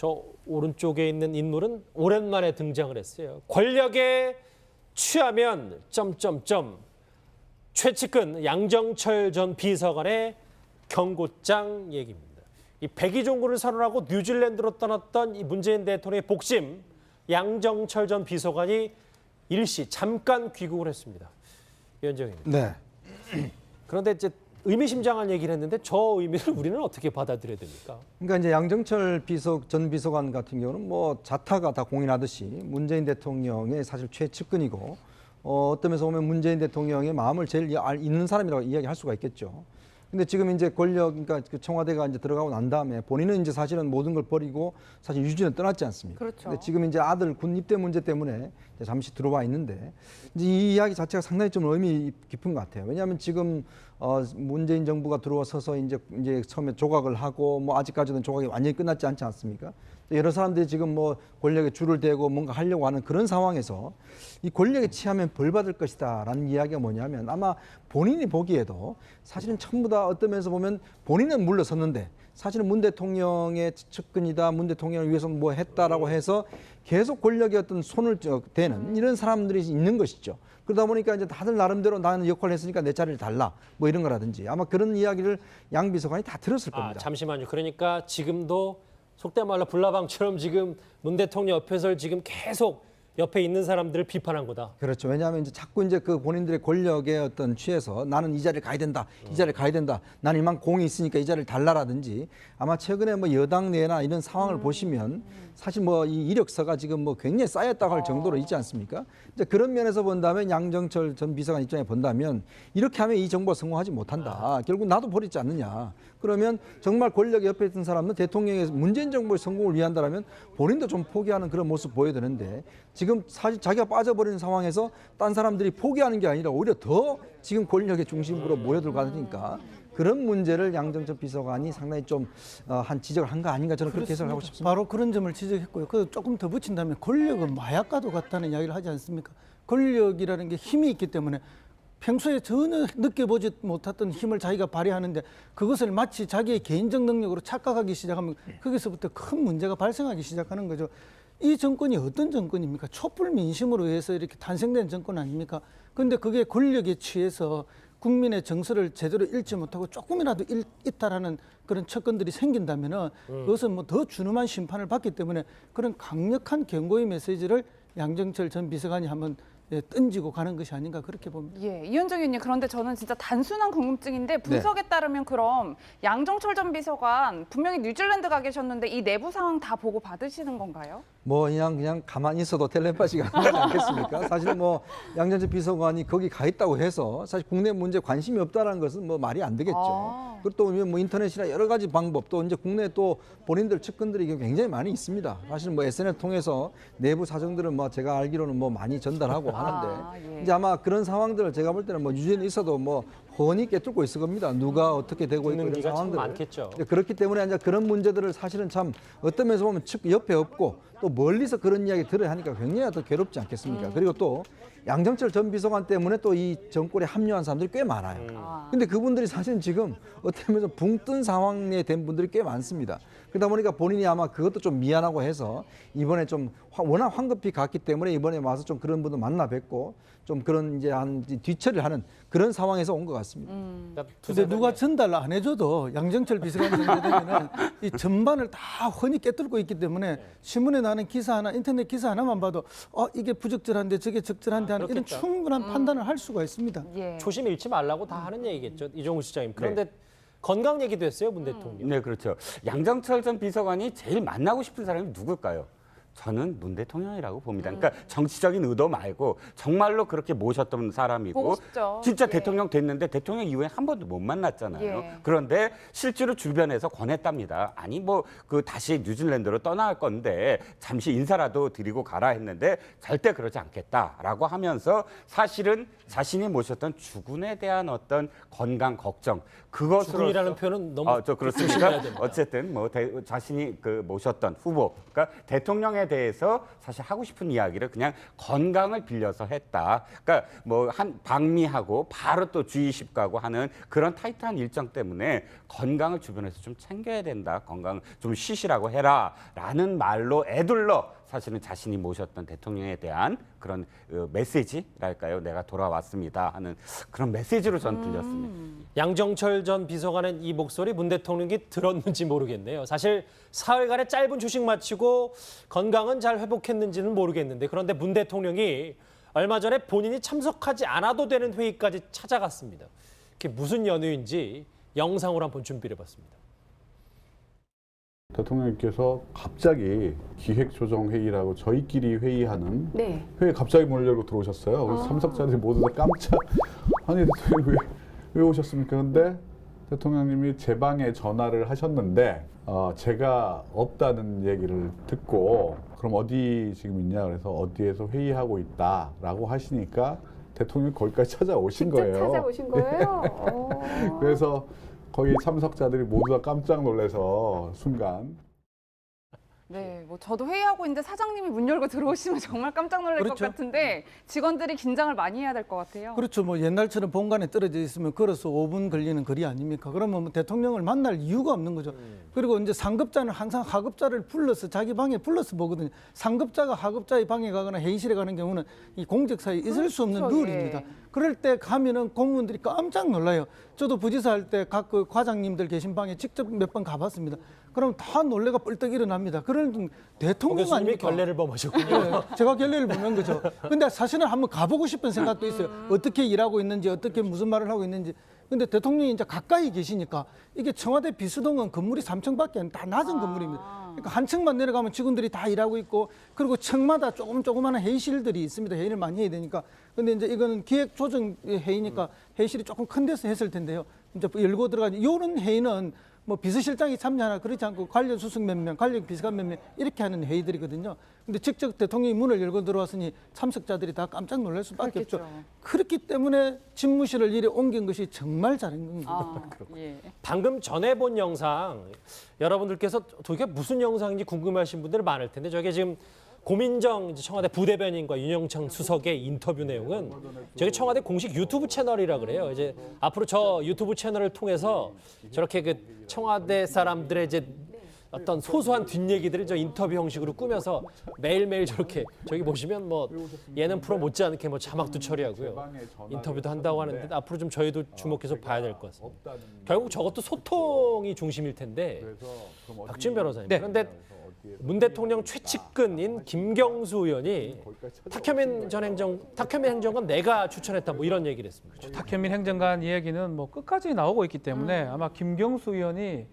저 오른쪽에 있는 인물은 오랜만에 등장을 했어요. 권력에 취하면 점점점 최측근 양정철 전 비서관의 경고장 얘기입니다. 이 백의종군을 선언하고 뉴질랜드로 떠났던 이 문재인 대통령의 복심 양정철 전 비서관이 일시 잠깐 귀국을 했습니다. 위원장입니다. 네. 그런데 이제 의미심장한 얘기를 했는데 저 의미를 우리는 어떻게 받아들여야 됩니까? 그러니까 이제 양정철 비서 전 비서관 같은 경우는 뭐 자타가 다 공인하듯이 문재인 대통령의 사실 최측근이고 어, 어떤 면에서 보면 문재인 대통령의 마음을 제일 알- 있는 사람이라고 이야기할 수가 있겠죠. 근데 지금 이제 권력, 그러니까 그 청와대가 이제 들어가고 난 다음에 본인은 이제 사실은 모든 걸 버리고 사실 유지는 떠났지 않습니까? 그렇죠. 근데 지금 이제 아들 군 입대 문제 때문에 잠시 들어와 있는데 이제 이 이야기 자체가 상당히 좀 의미 깊은 것 같아요. 왜냐하면 지금 어, 문재인 정부가 들어서서 이제 이제 처음에 조각을 하고 뭐 아직까지는 조각이 완전히 끝났지 않지 않습니까? 여러 사람들이 지금 뭐 권력에 줄을 대고 뭔가 하려고 하는 그런 상황에서 이 권력에 취하면 벌 받을 것이다라는 이야기가 뭐냐면 아마 본인이 보기에도 사실은 전부 다 어떤 면에서 보면 본인은 물러섰는데 사실은 문 대통령의 측근이다 문 대통령을 위해서 뭐 했다라고 해서 계속 권력의 어떤 손을 저- 대는 이런 사람들이 있는 것이죠. 그러다 보니까 이제 다들 나름대로 나는 역할을 했으니까 내 자리를 달라 뭐 이런 거라든지 아마 그런 이야기를 양 비서관이 다 들었을 아, 겁니다. 잠시만요. 그러니까 지금도 속된 말로 불나방처럼 지금 문 대통령 옆에서 지금 계속 옆에 있는 사람들을 비판한 거다. 그렇죠. 왜냐하면 이제 자꾸 이제 그 본인들의 권력에 어떤 취해서 나는 이 자리를 가야 된다, 이 자리를 가야 된다, 나는 이만 공이 있으니까 이 자리를 달라라든지 아마 최근에 뭐 여당 내나 이런 상황을 보시면 사실 뭐 이 이력서가 지금 뭐 굉장히 쌓였다고 할 정도로 있지 않습니까? 이제 그런 면에서 본다면 양정철 전 비서관 입장에 본다면 이렇게 하면 이 정부가 성공하지 못한다. 결국 나도 버리지 않느냐. 그러면 정말 권력 옆에 있던 사람은 대통령의 문재인 정부의 성공을 위한다라면 본인도 좀 포기하는 그런 모습 보여야 되는데 지금 사실 자기가 빠져버리는 상황에서 딴 사람들이 포기하는 게 아니라 오히려 더 지금 권력의 중심부로 모여들어가니까 그런 문제를 양정철 비서관이 상당히 좀 한 지적을 한 거 아닌가 저는 그렇게 해석을 하고 싶습니다. 바로 그런 점을 지적했고요. 그 조금 더 붙인다면 권력은 마약과도 같다는 이야기를 하지 않습니까? 권력이라는 게 힘이 있기 때문에 평소에 전혀 느껴보지 못했던 힘을 자기가 발휘하는데 그것을 마치 자기의 개인적 능력으로 착각하기 시작하면 거기서부터 큰 문제가 발생하기 시작하는 거죠. 이 정권이 어떤 정권입니까? 촛불 민심으로 해서 이렇게 탄생된 정권 아닙니까? 근데 그게 권력에 취해서 국민의 정서를 제대로 읽지 못하고 조금이라도 일, 이탈하는 그런 척건들이 생긴다면은 그것은 뭐 더 준엄한 심판을 받기 때문에 그런 강력한 경고의 메시지를 양정철 전 비서관이 한번 예, 던지고 가는 것이 아닌가 그렇게 봅니다. 예, 이현정 의원님 그런데 저는 진짜 단순한 궁금증인데 분석에 따르면 그럼 양정철 전 비서관 분명히 뉴질랜드 가 계셨는데 이 내부 상황 다 보고 받으시는 건가요? 뭐 그냥 그냥 가만히 있어도 텔레파시가 가지 않겠습니까? 사실 뭐 양정철 비서관이 거기 가 있다고 해서 사실 국내 문제 관심이 없다라는 것은 뭐 말이 안 되겠죠. 아. 그리고 또 뭐 인터넷이나 여러 가지 방법 또 이제 국내 또 본인들 측근들이 굉장히 많이 있습니다. 사실 뭐 SNS 통해서 내부 사정들은 뭐 제가 알기로는 뭐 많이 전달하고 아, 하는데 예. 이제 아마 그런 상황들을 제가 볼 때는 뭐 유죄는 있어도 뭐 훤히 깨뚫고 있을 겁니다. 누가 어떻게 되고 있고 듣는 이런 상황들 많겠죠. 네, 그렇기 때문에 이제 그런 문제들을 사실은 참 어떤 면에서 보면 측 옆에 없고 또 멀리서 그런 이야기 들어야 하니까 굉장히 더 괴롭지 않겠습니까? 그리고 또 양정철 전 비서관 때문에 또 이 정권에 합류한 사람들이 꽤 많아요. 아. 근데 그분들이 사실은 지금 어떻게 보면 붕 뜬 상황에 된 분들이 꽤 많습니다. 그러다 보니까 본인이 아마 그것도 좀 미안하고 해서 이번에 좀 화- 워낙 황급히 갔기 때문에 이번에 와서 좀 그런 분들 만나 뵙고 좀 그런 이제 한 뒤처리를 하는 그런 상황에서 온 것 같 습니다. 그러니까 근데 누가 번- 전달 안 해줘도 양정철 비서관 정도 되면은 이 전반을 다 훤히 깨뚫고 있기 때문에 신문에 나는 기사 하나, 인터넷 기사 하나만 봐도 어 이게 부적절한데 저게 적절한데 하는 이런. 충분한 판단을 할 수가 있습니다. 예. 초심 잃지 말라고 다 하는 얘기겠죠. 이종우 시장님. 그런데 건강 얘기도 했어요, 문 대통령. 네, 그렇죠. 양정철 전 비서관이 제일 만나고 싶은 사람이 누굴까요? 저는 문 대통령이라고 봅니다. 그러니까 정치적인 의도 말고 정말로 그렇게 모셨던 사람이고 싶죠. 진짜 예. 대통령 됐는데 대통령 이후에 한 번도 못 만났잖아요. 예. 그런데 실제로 주변에서 권했답니다. 아니 뭐 그 다시 뉴질랜드로 떠날 건데 잠시 인사라도 드리고 가라 했는데 절대 그러지 않겠다라고 하면서 사실은 자신이 모셨던 주군에 대한 어떤 건강 걱정 그것으로 주군이라는 표현은 너무 아, 저 조심해야 그렇습니까? 됩니다. 어쨌든 뭐 대- 자신이 그 모셨던 후보, 그러니까 대통령에 건강에 대해서 사실 하고 싶은 이야기를 그냥 건강을 빌려서 했다. 그러니까 뭐 한 방미하고 바로 또 주의식 가고 하는 그런 타이트한 일정 때문에 건강을 주변에서 좀 챙겨야 된다. 건강 좀 쉬시라고 해라라는 말로 애둘러 사실은 자신이 모셨던 대통령에 대한 그런 어, 메시지랄까요? 내가 돌아왔습니다 하는 그런 메시지로 전 들렸습니다. 양정철 전 비서관은 이 목소리 문 대통령이 들었는지 모르겠네요. 사실 사흘간의 짧은 휴식 마치고 건강은 잘 회복했는지는 모르겠는데 그런데 문 대통령이 얼마 전에 본인이 참석하지 않아도 되는 회의까지 찾아갔습니다. 그게 무슨 연유인지 영상으로 한번 준비를 해봤습니다. 대통령님께서 갑자기 기획조정회의라고 저희끼리 회의하는 네. 회의 갑자기 문을 열고 들어오셨어요. 그래서 참석자들이 모두 다 깜짝 아니 대통령 왜, 왜 오셨습니까? 근데 대통령님이 제 방에 전화를 하셨는데 어, 제가 없다는 얘기를 듣고 그럼 어디 지금 있냐 그래서 어디에서 회의하고 있다라고 하시니까 대통령이 거기까지 찾아오신 거예요. 찾아오신 거예요? 어. 그래서 거기 참석자들이 모두 다 깜짝 놀라서 순간 네, 뭐 저도 회의하고 있는데 사장님이 문 열고 들어오시면 정말 깜짝 놀랄 그렇죠. 것 같은데 직원들이 긴장을 많이 해야 될 것 같아요. 그렇죠. 뭐 옛날처럼 본관에 떨어져 있으면 걸어서 5분 걸리는 거리 아닙니까? 그러면 뭐 대통령을 만날 이유가 없는 거죠. 그리고 이제 상급자는 항상 하급자를 불러서 자기 방에 불러서 보거든요. 상급자가 하급자의 방에 가거나 회의실에 가는 경우는 이 공직사에 있을 수 없는 그렇죠, 룰입니다. 예. 그럴 때 가면은 공무원들이 깜짝 놀라요. 저도 부지사 할 때 각 그 과장님들 계신 방에 직접 몇 번 가봤습니다. 그럼 다 놀래가 뻘떡 일어납니다. 그런 洪 대통령 교수님이 아닙니까? 결례를 범하셨군요. 네, 제가 결례를 보는 거죠. 근데 사실은 한번 가보고 싶은 생각도 있어요. 어떻게 일하고 있는지, 어떻게 무슨 말을 하고 있는지. 근데 대통령이 이제 가까이 계시니까 이게 청와대 비수동은 건물이 3층밖에 안다 낮은 건물입니다. 그러니까 한 층만 내려가면 직원들이 다 일하고 있고 그리고 층마다 조금 조그마한 회의실들이 있습니다. 회의를 많이 해야 되니까. 근데 이제 이거는 기획 조정 회의니까 회의실이 조금 큰 데서 했을 텐데요. 이제 열고 들어가니 이런 회의는 뭐 비서실장이 참여하나 그렇지 않고 관련 수석 몇 명, 관련 비서관 몇 명 이렇게 하는 회의들이거든요. 근데 직접 대통령이 문을 열고 들어왔으니 참석자들이 다 깜짝 놀랄 수밖에 없죠. 그렇겠죠. 그렇기 때문에 집무실을 이리 옮긴 것이 정말 잘한 겁니다. 아, 예. 방금 전에 본 영상 여러분들께서 도대체 무슨 영상인지 궁금해하신 분들 많을 텐데 저게 지금 고민정 청와대 부대변인과 윤영창 수석의 인터뷰 내용은 저게 청와대 공식 유튜브 채널이라 그래요. 이제 앞으로 저 유튜브 채널을 통해서 저렇게 그 청와대 사람들의 이제 어떤 소소한 뒷얘기들을 저 인터뷰 형식으로 꾸며서 매일매일 저렇게 저기 보시면 뭐 예능 프로 못지않게 뭐 자막도 처리하고요. 인터뷰도 한다고 하는데 앞으로 좀 저희도 주목해서 봐야 될 것 같습니다. 결국 저것도 소통이 중심일 텐데 박준 변호사님 그런데 문 대통령 최측근인 김경수 의원이 탁현민 전 행정 탁현민 행정관 내가 추천했다 뭐 이런 얘기를 했습니다. 탁현민 행정관 이야기는 뭐 끝까지 나오고 있기 때문에 아마 김경수 의원이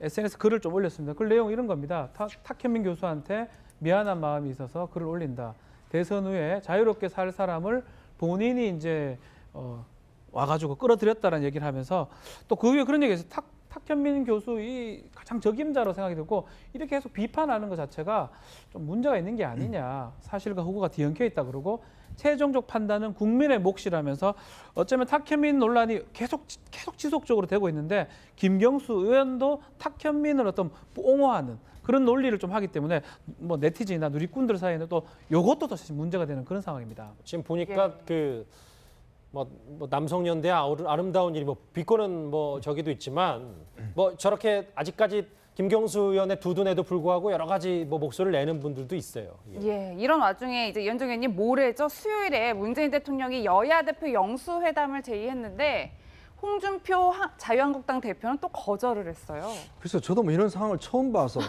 SNS 글을 좀 올렸습니다. 그 내용 이런 겁니다. 탁, 탁현민 교수한테 미안한 마음이 있어서 글을 올린다. 대선 후에 자유롭게 살 사람을 본인이 이제 어, 와가지고 끌어들였다는 얘기를 하면서 또 그 위에 그런 얘기했어요. 탁, 탁현민 교수 이 가장 적임자로 생각이 들고 이렇게 계속 비판하는 것 자체가 좀 문제가 있는 게 아니냐. 사실과 허구가 뒤엉켜 있다 그러고 최종적 판단은 국민의 몫이라면서 어쩌면 탁현민 논란이 계속 계속 지속적으로 되고 있는데 김경수 의원도 탁현민을 어떤 옹호하는 그런 논리를 좀 하기 때문에 뭐 네티즌이나 누리꾼들 사이에는 또 이것도 더 사실 문제가 되는 그런 상황입니다. 지금 보니까 그 뭐, 뭐 남성연대 아름다운 일이 뭐 비꼬는 뭐 저기도 있지만 뭐 저렇게 아직까지 김경수 의원의 두둔에도 불구하고 여러 가지 뭐 목소리를 내는 분들도 있어요. 예. 예, 이런 와중에 이제 연정 의원님 모레죠 수요일에 문재인 대통령이 여야 대표 영수 회담을 제의했는데 홍준표 하- 자유한국당 대표는 또 거절을 했어요. 그래서 저도 뭐 이런 상황을 처음 봐서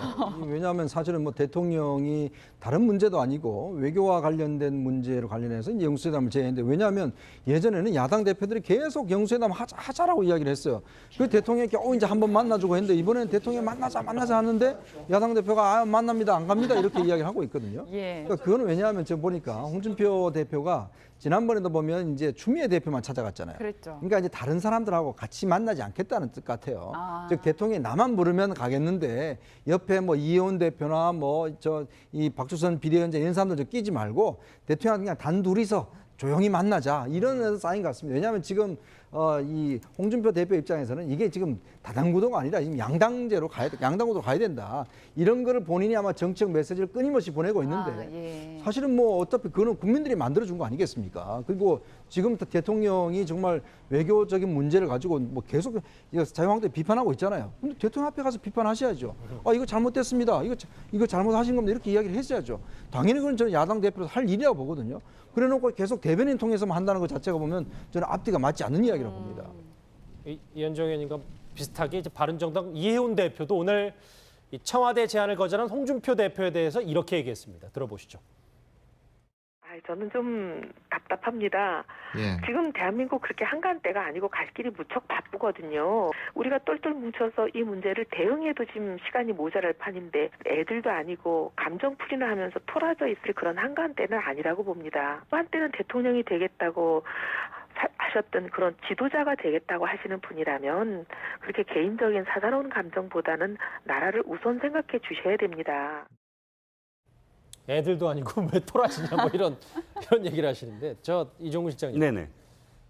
왜냐하면 사실은 뭐 대통령이 다른 문제도 아니고 외교와 관련된 문제로 관련해서 이제 영수회담을 제의했는데 왜냐하면 예전에는 야당 대표들이 계속 영수회담 하자, 하자라고 이야기를 했어요. 그 대통령이 어 이제 한번 만나주고 했는데 이번에는 대통령 만나자 만나자 하는데 야당 대표가 아 만납니다 안 갑니다 이렇게 이야기를 하고 있거든요. 예. 그러니까 그거는 왜냐하면 제가 보니까 홍준표 대표가 지난번에도 보면 이제 추미애 대표만 찾아갔잖아요. 그랬죠. 그러니까 이제 다른 사람들하고 같이 만나지 않겠다는 뜻 같아요. 아. 즉 대통령이 나만 부르면 가겠는데 옆에 뭐 이혜원 대표나 뭐 저 이 박주선 비대위원장 이런 사람들 좀 끼지 말고 대통령 그냥 단둘이서 조용히 만나자 이런 사인 것 같습니다. 왜냐하면 지금 어, 이 홍준표 대표 입장에서는 이게 지금 다당구도가 아니라 지금 양당제로 가야 돼, 양당구도 가야 된다. 이런 거를 본인이 아마 정책 메시지를 끊임없이 보내고 있는데 아, 예. 사실은 뭐 어차피 그거는 국민들이 만들어 준 거 아니겠습니까? 그리고 지금 대통령이 정말 외교적인 문제를 가지고 뭐 계속 자유한국당 비판하고 있잖아요. 근데 대통령 앞에 가서 비판하셔야죠. 아 이거 잘못됐습니다. 이거 자- 이거 잘못하신 겁니다. 이렇게 이야기를 했어야죠. 당연히 그건 저는 야당 대표로서 할 일이라고 보거든요. 그래놓고 계속 대변인 통해서만 한다는 것 자체가 보면 저는 앞뒤가 맞지 않는 이야기 라고 봅니다. 이- 이현정 의원님과 비슷하게 이제 바른정당 이해훈 대표도 오늘 이 청와대 제안을 거절한 홍준표 대표에 대해서 이렇게 얘기했습니다. 들어보시죠. 아, 저는 좀 답답합니다. 예. 지금 대한민국 그렇게 한가한 때가 아니고 갈 길이 무척 바쁘거든요. 우리가 똘똘 뭉쳐서 이 문제를 대응해도 지금 시간이 모자랄 판인데 애들도 아니고 감정풀이나 하면서 토라져 있을 그런 한가한 때는 아니라고 봅니다. 한때는 대통령이 되겠다고 사- 하셨던 그런 지도자가 되겠다고 하시는 분이라면 그렇게 개인적인 사사로운 감정보다는 나라를 우선 생각해 주셔야 됩니다. 애들도 아니고 왜 토라지냐 뭐 이런 이런 얘기를 하시는데 저 이종훈 실장님 네네.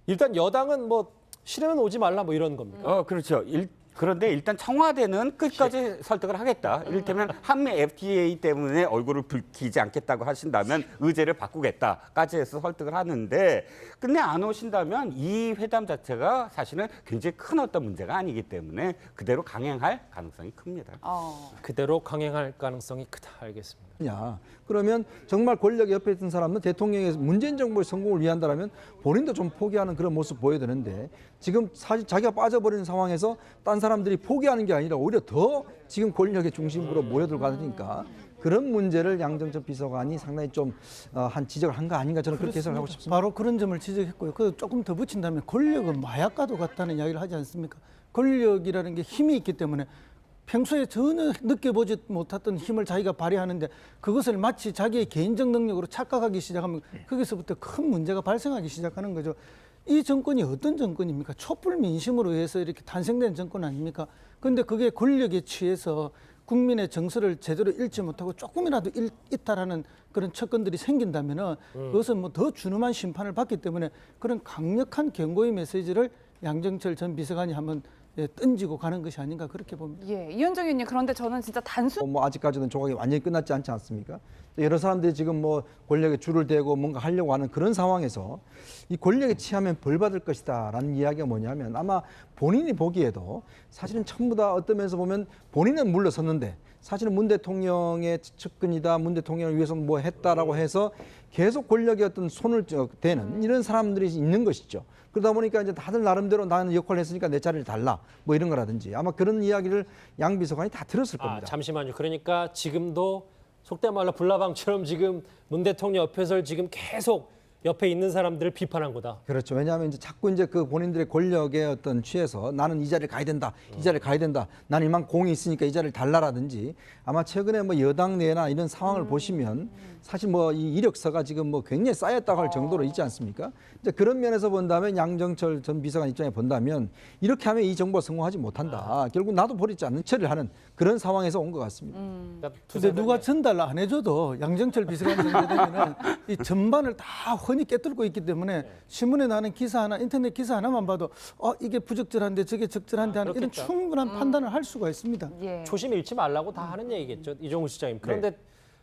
일단 여당은 뭐 싫으면 오지 말라 뭐 이런 겁니까? 어 그렇죠. 일, 그런데 일단 청와대는 끝까지 설득을 하겠다. 이를테면 한미 FTA 때문에 얼굴을 붉히지 않겠다고 하신다면 의제를 바꾸겠다까지 해서 설득을 하는데 근데 안 오신다면 이 회담 자체가 사실은 굉장히 큰 어떤 문제가 아니기 때문에 그대로 강행할 가능성이 큽니다. 어. 그대로 강행할 가능성이 크다. 알겠습니다. 냐 그러면 정말 권력 옆에 있던 사람은 대통령의 문재인 정부의 성공을 위한다라면 본인도 좀 포기하는 그런 모습 보여야 되는데 지금 사실 자기가 빠져버리는 상황에서 딴 사람들이 포기하는 게 아니라 오히려 더 지금 권력의 중심부로 모여들고 하니까 그런 문제를 양정철 비서관이 상당히 좀 한 지적을 한 거 아닌가 저는 그렇게 해석을 하고 싶습니다. 바로 그런 점을 지적했고요. 그 조금 더 붙인다면 권력은 마약과도 같다는 이야기를 하지 않습니까? 권력이라는 게 힘이 있기 때문에 평소에 전혀 느껴보지 못했던 힘을 자기가 발휘하는데 그것을 마치 자기의 개인적 능력으로 착각하기 시작하면 거기서부터 큰 문제가 발생하기 시작하는 거죠. 이 정권이 어떤 정권입니까? 촛불 민심으로 해서 이렇게 탄생된 정권 아닙니까? 근데 그게 권력에 취해서 국민의 정서를 제대로 읽지 못하고 조금이라도 일, 이탈하는 그런 척건들이 생긴다면은 그것은 뭐 더 준엄한 심판을 받기 때문에 그런 강력한 경고의 메시지를 양정철 전 비서관이 한번 예, 던지고 가는 것이 아닌가 그렇게 봅니다. 예, 이현정 의원님 그런데 저는 진짜 단순 어, 뭐 아직까지는 조각이 완전히 끝났지 않지 않습니까? 여러 사람들이 지금 뭐 권력에 줄을 대고 뭔가 하려고 하는 그런 상황에서 이 권력에 취하면 벌 받을 것이다라는 이야기가 뭐냐면 아마 본인이 보기에도 사실은 전부 다 어떤 면에서 보면 본인은 물러섰는데 사실은 문 대통령의 측근이다 문 대통령을 위해서 뭐 했다라고 해서 계속 권력의 어떤 손을 저- 대는 이런 사람들이 있는 것이죠. 그러다 보니까 이제 다들 나름대로 나는 역할을 했으니까 내 자리를 달라 뭐 이런 거라든지 아마 그런 이야기를 양 비서관이 다 들었을 아, 겁니다. 잠시만요. 그러니까 지금도 속된 말로 불나방처럼 지금 문 대통령 옆에서 지금 계속 옆에 있는 사람들을 비판한 거다. 그렇죠. 왜냐하면 이제 자꾸 이제 그 본인들의 권력에 어떤 취해서 나는 이 자리를 가야 된다, 이 자리를 가야 된다, 나는 이만 공이 있으니까 이 자리를 달라라든지 아마 최근에 뭐 여당 내나 이런 상황을 보시면 사실 뭐 이 이력서가 지금 뭐 굉장히 쌓였다고 할 정도로 있지 않습니까? 이제 그런 면에서 본다면 양정철 전 비서관 입장에 본다면 이렇게 하면 이 정부가 성공하지 못한다. 결국 나도 버리지 않는 처리를 하는 그런 상황에서 온 것 같습니다. 그러니까 근데 두세 누가 번- 전달 안 해줘도 양정철 비서관 정도 되면은 이 전반을 다 훤히 깨뚫고 있기 때문에 신문에 나는 기사 하나, 인터넷 기사 하나만 봐도 어 이게 부적절한데 저게 적절한데 하는 이런. 충분한 판단을 할 수가 있습니다. 예. 초심 잃지 말라고 다 하는 얘기겠죠. 이종훈 시장님. 그런데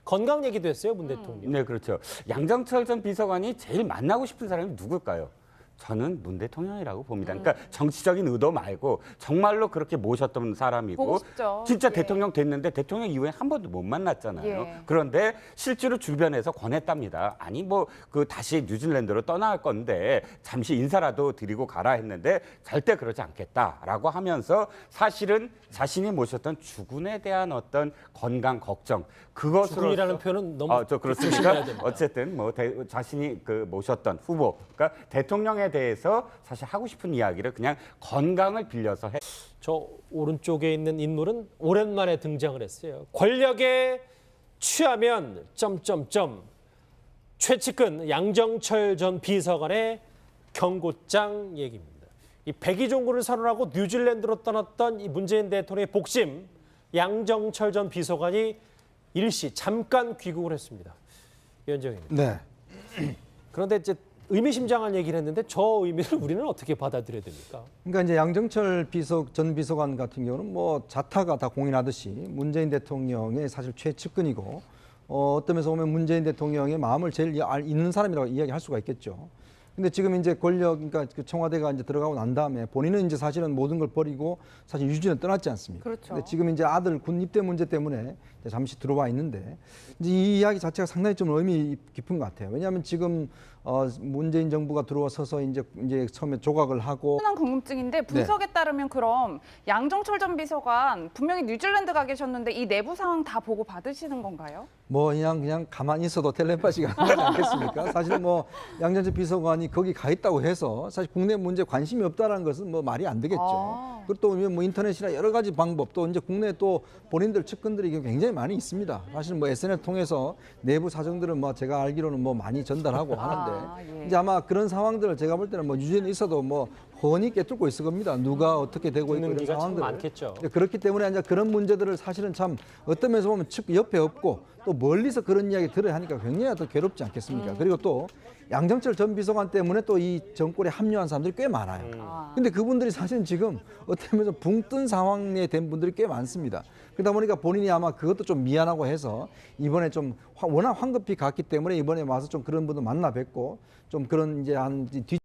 건강 얘기도 했어요, 문 대통령. 네, 그렇죠. 양정철 전 비서관이 제일 만나고 싶은 사람이 누굴까요? 저는 문 대통령이라고 봅니다. 그러니까 정치적인 의도 말고 정말로 그렇게 모셨던 사람이고 보고 싶죠. 진짜 예. 대통령 됐는데 대통령 이후에 한 번도 못 만났잖아요. 예. 그런데 실제로 주변에서 권했답니다. 아니 뭐 그 다시 뉴질랜드로 떠날 건데 잠시 인사라도 드리고 가라 했는데 절대 그러지 않겠다라고 하면서 사실은 자신이 모셨던 주군에 대한 어떤 건강 걱정 그것으로 주군이라는 표현은 너무 아, 저 조심해야 그렇습니까? 됩니다. 어쨌든 뭐 대- 자신이 그 모셨던 후보, 그러니까 대통령에 대해서 사실 하고 싶은 이야기를 그냥 건강을 빌려서 해. 저 오른쪽에 있는 인물은 오랜만에 등장을 했어요. 권력에 취하면 점점점 최측근 양정철 전 비서관의 경고장 얘기입니다. 이 백의종군을 선언하고 뉴질랜드로 떠났던 이 문재인 대통령의 복심 양정철 전 비서관이 일시 잠깐 귀국을 했습니다. 위원장님. 네. 그런데 이제 의미심장한 얘기를 했는데 저 의미를 우리는 어떻게 받아들여야 됩니까? 그러니까 이제 양정철 비서 전 비서관 같은 경우는 뭐 자타가 다 공인하듯이 문재인 대통령의 사실 최측근이고 어, 어떤 면에서 보면 문재인 대통령의 마음을 제일 알- 있는 사람이라고 이야기할 수가 있겠죠. 근데 지금 이제 권력, 그러니까 그 청와대가 이제 들어가고 난 다음에 본인은 이제 사실은 모든 걸 버리고 사실 유진은 떠났지 않습니까? 그렇죠. 근데 지금 이제 아들 군 입대 문제 때문에 잠시 들어와 있는데 이제 이 이야기 자체가 상당히 좀 의미 깊은 것 같아요. 왜냐하면 지금 어, 문재인 정부가 들어서서 이제 이제 처음에 조각을 하고 단순한 궁금증인데 분석에 따르면 그럼 양정철 전 비서관 분명히 뉴질랜드 가 계셨는데 이 내부 상황 다 보고 받으시는 건가요? 뭐 그냥 그냥 가만히 있어도 텔레파시가 하지 않겠습니까? 사실 뭐 양정철 비서관이 거기 가 있다고 해서 사실 국내 문제 관심이 없다라는 것은 뭐 말이 안 되겠죠. 아. 그리고 또 뭐 인터넷이나 여러 가지 방법 또 이제 국내 또 본인들 측근들이 굉장히 많이 있습니다. 사실 뭐 SNS 통해서 내부 사정들은 뭐 제가 알기로는 뭐 많이 전달하고 하는데 아, 예. 이제 아마 그런 상황들을 제가 볼 때는 뭐 유죄는 있어도 뭐 훤히 꿰뚫고 있을 겁니다. 누가 어떻게 되고 있고 듣는 이런 상황들 많겠죠. 네, 그렇기 때문에 이제 그런 문제들을 사실은 참 어떤 면에서 보면 측 옆에 없고 또 멀리서 그런 이야기 들어야 하니까 굉장히 더 괴롭지 않겠습니까? 그리고 또 양정철 전 비서관 때문에 또 이 정권에 합류한 사람들이 꽤 많아요. 아. 근데 그분들이 사실은 지금 어떤 면에서 붕뜬 상황에 된 분들이 꽤 많습니다. 그러다 보니까 본인이 아마 그것도 좀 미안하고 해서 이번에 좀 화- 워낙 황급히 갔기 때문에 이번에 와서 좀 그런 분들 만나 뵙고 좀 그런 이제 한 뒤.